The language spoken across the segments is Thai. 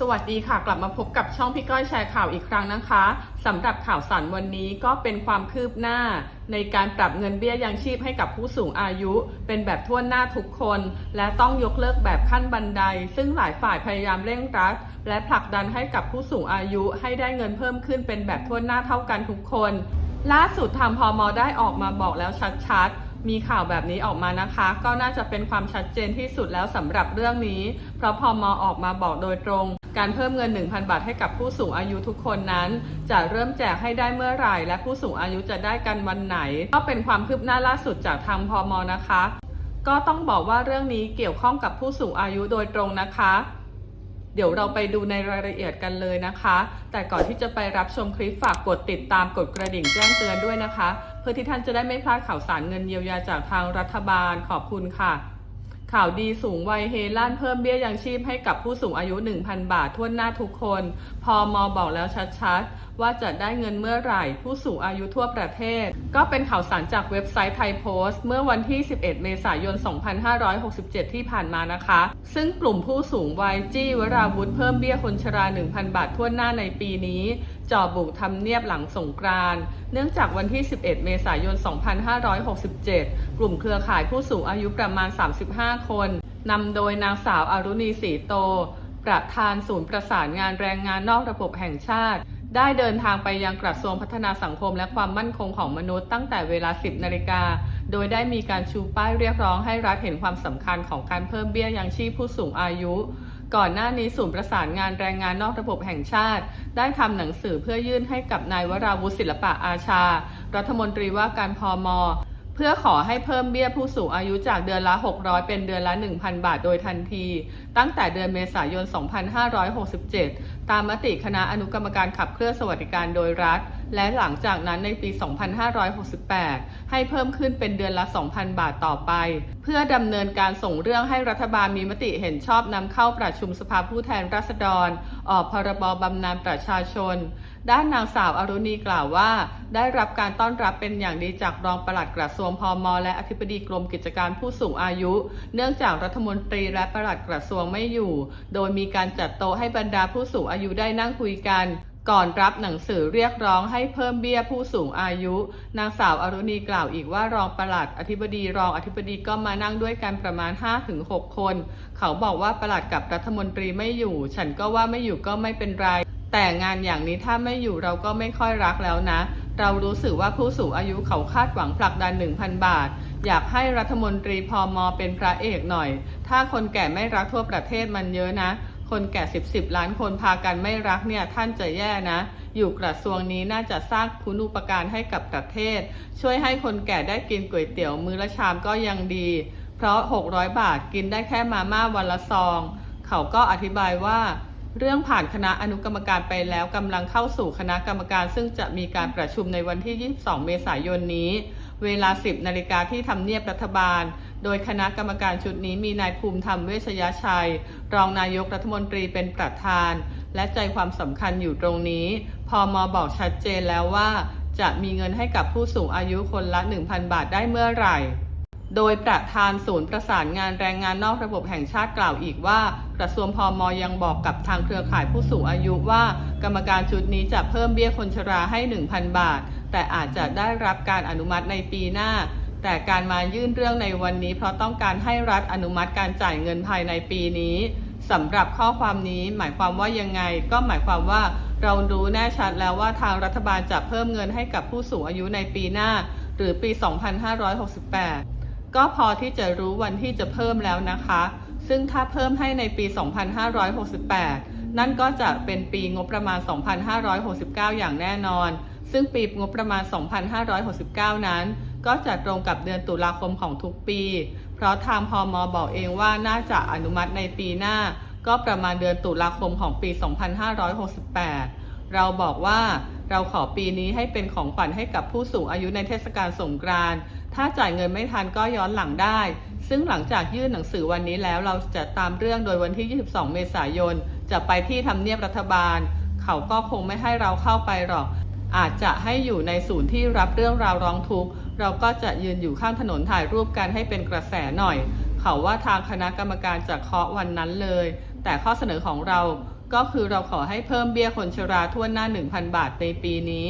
สวัสดีค่ะ กลับมาพบกับช่องพี่ก้อยแชร์ข่าวอีกครั้งนะคะสำหรับข่าวสารวันนี้ก็เป็นความคืบหน้า ในการปรับเงินเบี้ยยังชีพให้กับผู้สูงอายุ เป็นแบบทั่วหน้าทุกคน และต้องยกเลิกแบบขั้นบันได ซึ่งหลายฝ่ายพยายามเร่งรัด และผลักดันให้กับผู้สูงอายุให้ได้เงินเพิ่มขึ้นเป็นแบบทั่วหน้าเท่ากันทุกคน ล่าสุดทางพมได้ออกมาบอกแล้วชัดๆ มีข่าวแบบนี้ออกมานะคะ ก็น่าจะเป็นความชัดเจนที่สุดแล้วสำหรับเรื่องนี้ เพราะพอมออกมาบอกโดยตรง การเพิ่มเงิน 1,000 บาทให้กับผู้สูงอายุทุกคนนั้น จะเริ่มแจกให้ได้เมื่อไหร่ และผู้สูงอายุจะได้กันวันไหน ก็เป็นความคืบหน้าล่าสุดจากทางพมนะคะ ก็ต้องบอกว่าเรื่องนี้เกี่ยวข้องกับผู้สูงอายุโดยตรงนะคะ เดี๋ยวเราไปดูในรายละเอียดกันเลยนะคะ แต่ก่อนที่จะไปรับชมคลิปฝากกดติดตามกดกระดิ่งแจ้งเตือนด้วยนะคะ เพื่อที่ท่านจะได้ไม่พลาดข่าวสารเงินเยียวยาจากทางรัฐบาลขอบคุณค่ะ ข่าวดีสูงวัยเฮลั่นเพิ่มเบี้ยยังชีพให้กับผู้สูงอายุ 1,000 บาททั่วหน้าทุกคน พอมอบอกแล้วชัดๆ ว่าจะได้เงินเมื่อไหร่ ผู้สูงอายุทั่วประเทศ ก็เป็นข่าวสารจากเว็บไซต์ไทยโพสต์ เมื่อวันที่ 11 เมษายน 2567 ที่ผ่านมานะคะ ซึ่งกลุ่มผู้สูงวัยจี้วราวุธเพิ่มเบี้ยคนชรา 1,000 บาททั่วหน้าในปีนี้ จ่อบุกทำเนียบหลังสงกรานต์เนื่องจากวันที่ 11 เมษายน 2567 กลุ่มเครือข่ายผู้สูงอายุประมาณ 35 คนนำโดยนางสาวอารุณีศรีโต ประธานศูนย์ประสานงานแรงงานนอกระบบแห่งชาติ ได้เดินทางไปยังกระทรวงพัฒนาสังคมและความมั่นคงของมนุษย์ตั้งแต่เวลา 10 นาฬิกา โดยได้มีการชูป้ายเรียกร้องให้รัฐเห็นความสำคัญของการเพิ่มเบี้ยยังชีพผู้สูงอายุ ก่อนหน้านี้ศูนย์ประสานงานแรงงานนอกระบบแห่งชาติ ได้ทำหนังสือเพื่อยื่นให้กับนายวราวุฒิศิลปะอาชา รัฐมนตรีว่าการพอมเพื่อขอให้เพิ่มเบี้ยผู้สูงอายุจากเดือนละ 600 เป็นเดือนละ 1,000 บาทโดยทันที ตั้งแต่เดือนเมษายน 2567 ตามมติคณะอนุกรรมการขับเคลื่อนสวัสดิการโดยรัฐ และหลังจากนั้นในปี 2568 ให้เพิ่มขึ้นเป็นเดือนละ 2,000 บาทต่อไป เพื่อดำเนินการส่งเรื่องให้รัฐบาลมีมติเห็นชอบนำเข้าประชุมสภาผู้แทนราษฎร ออกพรบบำนาญประชาชน ด้านนางสาวอรุณีกล่าวว่า ได้รับการต้อนรับเป็นอย่างดีจากรองปลัดกระทรวงพมและอธิบดีกรมกิจการผู้สูงอายุ เนื่องจากรัฐมนตรีและปลัดกระทรวงไม่อยู่ โดยมีการจัดโต๊ะให้บรรดาผู้สูงอายุได้นั่งคุยกันก่อนรับหนังสือเรียกร้องให้เพิ่มเบี้ยผู้สูงอายุ นางสาวอรุณีกล่าวอีกว่ารองปลัดอธิบดีรองอธิบดีก็มานั่งด้วยกันประมาณ 5-6 คน เขาบอกว่าปลัดกับรัฐมนตรีไม่อยู่ ฉันก็ว่าไม่อยู่ก็ไม่เป็นไร แต่งานอย่างนี้ถ้าไม่อยู่เราก็ไม่ค่อยรักแล้วนะ เรารู้สึกว่าผู้สูงอายุเขาคาดหวังผลักดัน 1,000 บาท อยากให้รัฐมนตรีพอมอเป็นพระเอกหน่อย ถ้าคนแก่ไม่รักทั่วประเทศมันเยอะนะ คนแก่10 10ล้านคนพากันไม่รักเนี่ยท่านจะแย่นะ อยู่กระทรวงนี้น่าจะสร้างคุณูปการให้กับประเทศ ช่วยให้คนแก่ได้กินก๋วยเตี๋ยวมื้อละชามก็ยังดี เพราะ 600 บาทกินได้แค่มาม่าวันละซอง เขาก็อธิบายว่าเรื่องผ่านคณะอนุกรรมการไปแล้วกำลังเข้าสู่คณะกรรมการ ซึ่งจะมีการประชุมในวันที่ 22 เมษายนนี้ เวลา 10 นาฬิกาที่ทำเนียบรัฐบาล โดยคณะกรรมการชุดนี้มีนายภูมิธรรมเวชยชัย รองนายกรัฐมนตรีเป็นประธาน และใจความสำคัญอยู่ตรงนี้พอมอบอกชัดเจนแล้วว่า จะมีเงินให้กับผู้สูงอายุคนละ 1,000 บาทได้เมื่อไหร่โดยประธานศูนย์ประสานงานแรงงานนอกระบบแห่งชาติกล่าวอีกว่า กระทรวงพอมยังบอกกับทางเครือข่ายผู้สูงอายุว่า กรรมการชุดนี้จะเพิ่มเบี้ยคนชราให้ 1,000 บาท แต่อาจจะได้รับการอนุมัติในปีหน้า แต่การมายื่นเรื่องในวันนี้ เพราะต้องการให้รัฐอนุมัติการจ่ายเงินภายในปีนี้สำหรับข้อความนี้หมายความว่ายังไง ก็หมายความว่าเรารู้แน่ชัดแล้วว่าทางรัฐบาลจะเพิ่มเงินให้กับผู้สูงอายุในปีหน้า หรือปี 2568 ก็พอที่จะรู้วันที่จะเพิ่มแล้วนะคะ ซึ่งถ้าเพิ่มให้ในปี 2568 นั่นก็จะเป็นปีงบประมาณ 2569 อย่างแน่นอน ซึ่งปีงบประมาณ 2569 นั้น ก็จะตรงกับเดือนตุลาคมของทุกปี เพราะทางพอมอบอกเองว่าน่าจะอนุมัติในปีหน้า ก็ประมาณเดือนตุลาคมของปี 2568 เราบอกว่าเราขอปีนี้ให้เป็นของขวัญให้กับผู้สูงอายุในเทศกาลสงกรานต์ ถ้าจ่ายเงินไม่ทันก็ย้อนหลังได้ ซึ่งหลังจากยื่นหนังสือวันนี้แล้วเราจะตามเรื่องโดยวันที่ 22 เมษายน จะไปที่ทำเนียบรัฐบาล เขาก็คงไม่ให้เราเข้าไปหรอก อาจจะให้อยู่ในศูนย์ที่รับเรื่องราวร้องทุกข์ เราก็จะยืนอยู่ข้างถนนถ่ายรูปกันให้เป็นกระแสหน่อย เขาว่าทางคณะกรรมการจะเคาะวันนั้นเลย แต่ข้อเสนอของเราก็คือเราขอให้เพิ่มเบี้ยคนชราทั่วหน้า 1,000 บาทในปีนี้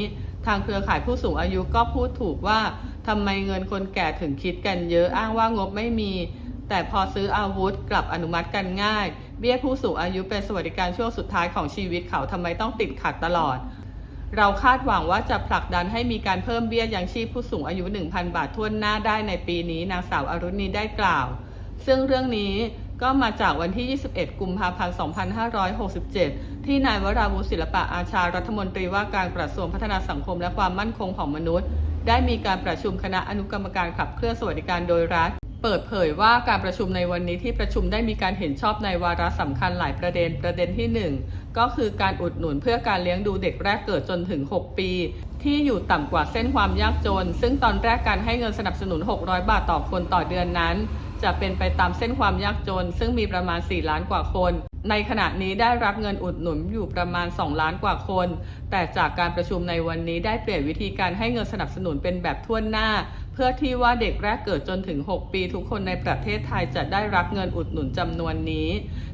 ทางเครือข่ายผู้สูงอายุก็พูดถูกว่าทำไมเงินคนแก่ถึงคิดกันเยอะอ้างว่างบไม่มี แต่พอซื้ออาวุธกลับอนุมัติกันง่าย เบี้ยผู้สูงอายุเป็นสวัสดิการช่วงสุดท้ายของชีวิตเขาทำไมต้องติดขัดตลอด เราคาดหวังว่าจะผลักดันให้มีการเพิ่มเบี้ยยังชีพผู้สูงอายุ 1,000 บาททั่วหน้าได้ในปีนี้นางสาวอรุณีได้กล่าว ซึ่งเรื่องนี้ก็มาจากวันที่ 21 กุมภาพันธ์ 2567 ที่นายวราวุศิลปะอาชารัฐมนตรีว่าการกระทรวงพัฒนาสังคมและความมั่นคงของมนุษย์ ได้มีการประชุมคณะอนุกรรมการขับเคลื่อนสวัสดิการโดยรัฐ เปิดเผยว่าการประชุมในวันนี้ที่ประชุมได้มีการเห็นชอบในวาระสำคัญหลายประเด็นประเด็นที่ 1 ก็คือการอุดหนุนเพื่อการเลี้ยงดูเด็กแรกเกิดจนถึง 6 ปี ที่อยู่ต่ำกว่าเส้นความยากจน ซึ่งตอนแรกการให้เงินสนับสนุน 600 บาทต่อคนต่อเดือนนั้น จะเป็นไปตามเส้นความยากจน ซึ่งมีประมาณ 4 ล้านกว่าคน ในขณะนี้ได้รับเงินอุดหนุนอยู่ประมาณ 2 ล้านกว่าคน แต่จากการประชุมในวันนี้ได้เปลี่ยนวิธีการให้เงินสนับสนุนเป็นแบบทั่วหน้า เพื่อที่ว่าเด็กแรกเกิดจนถึง 6 ปี ทุกคนในประเทศไทยจะได้รับเงินอุดหนุนจำนวนนี้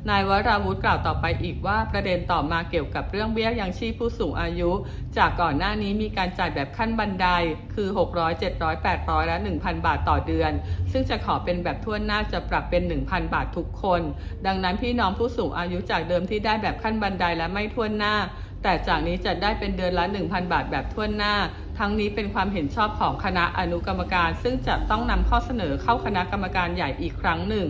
นายวราวุฒิกล่าวต่อไปอีกว่าประเด็นต่อมาเกี่ยวกับเรื่องเบี้ยยังชีพผู้สูงอายุ จากก่อนหน้านี้มีการจ่ายแบบขั้นบันไดคือ 600 700 800 และ 1,000 บาทต่อเดือน ซึ่งจะขอเป็นแบบทั่วหน้าจะปรับเป็น 1,000 บาททุกคน ดังนั้นพี่น้องผู้สูงอายุจากเดิมที่ได้แบบขั้นบันไดและไม่ทั่วหน้าแต่จากนี้จะได้เป็นเดือนละ 1,000 บาทแบบทั่วหน้า ทั้งนี้เป็นความเห็นชอบของคณะอนุกรรมการ ซึ่งจะต้องนำข้อเสนอเข้าคณะกรรมการใหญ่อีกครั้งหนึ่ง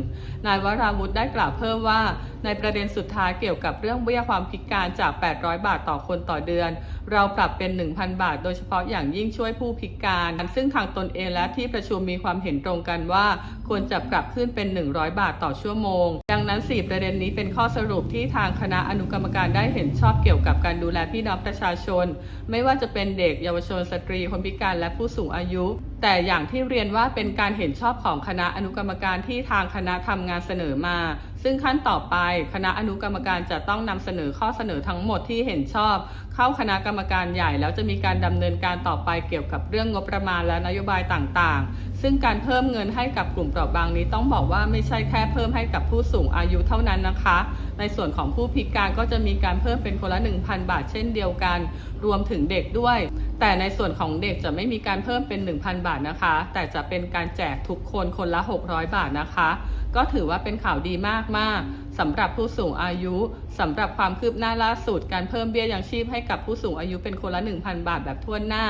นายวราวุธได้กล่าวเพิ่มว่า ในประเด็นสุดท้ายเกี่ยวกับเรื่องเบี้ยความพิการจาก 800 บาทต่อคนต่อเดือน เราปรับเป็น 1,000 บาท โดยเฉพาะอย่างยิ่งช่วยผู้พิการ ซึ่งทางตนเองและที่ประชุมมีความเห็นตรงกันว่า ควรจะปรับขึ้นเป็น 100 บาทต่อชั่วโมง ดังนั้น 4 ประเด็นนี้เป็นข้อสรุปที่ทางคณะอนุกรรมการได้เห็นชอบเกี่ยวกับการดูแลพี่น้องประชาชน ไม่ว่าจะเป็นเด็กเยาวชนสตรี คนพิการและผู้สูงอายุ แต่อย่างที่เรียนว่าเป็นการเห็นชอบของคณะอนุกรรมการที่ทางคณะทำงานเสนอมา ซึ่งขั้นต่อไปคณะอนุกรรมการจะต้องนำเสนอข้อเสนอทั้งหมดที่เห็นชอบ เข้าคณะกรรมการใหญ่ แล้วจะมีการดำเนินการต่อไปเกี่ยวกับเรื่องงบประมาณและนโยบายต่างๆ ซึ่งการเพิ่มเงินให้กับกลุ่มเปราะบางนี้ต้องบอกว่าไม่ใช่แค่เพิ่มให้กับผู้สูงอายุเท่านั้นนะคะ ในส่วนของผู้พิการก็จะมีการเพิ่มเป็นคนละ 1,000 บาท เช่นเดียวกัน รวมถึงเด็กด้วย แต่ในส่วนของเด็กจะไม่มีการเพิ่มเป็น 1,000 บาทนะคะ แต่จะเป็นการแจกทุกคนคนละ 600 บาทนะคะ ก็ถือว่าเป็นข่าวดีมากๆสำหรับผู้สูงอายุสำหรับความคืบหน้าล่าสุดการเพิ่มเบี้ยยังชีพให้กับผู้สูงอายุเป็นคนละ 1,000 บาทแบบทั่วหน้า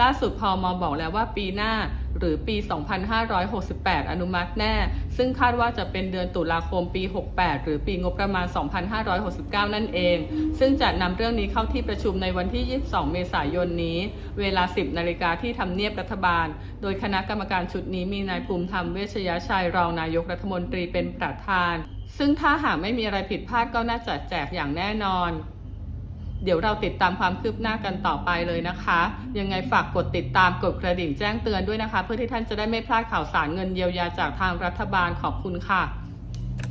ล่าสุดพอมอบอกแล้วว่าปีหน้า หรือปี 2568 อนุมัติแน่ ซึ่งคาดว่าจะเป็นเดือนตุลาคมปี 68 หรือปีงบประมาณ 2569 นั่นเอง ซึ่งจะนำเรื่องนี้เข้าที่ประชุมในวันที่ 22 เมษายนนี้ เวลา 10 นาฬิกาที่ทำเนียบรัฐบาล โดยคณะกรรมการชุดนี้มีนายภูมิธรรมเวชยชัยรองนายกรัฐมนตรีเป็นประธาน ซึ่งถ้าหากไม่มีอะไรผิดพลาดก็น่าจะแจกอย่างแน่นอน เดี๋ยวเราติดตามความคืบหน้ากันต่อไปเลยนะคะ ยังไงฝากกดติดตามกดกระดิ่งแจ้งเตือนด้วยนะคะ เพื่อที่ท่านจะได้ไม่พลาดข่าวสารเงินเยียวยาจากทางรัฐบาลขอบคุณค่ะ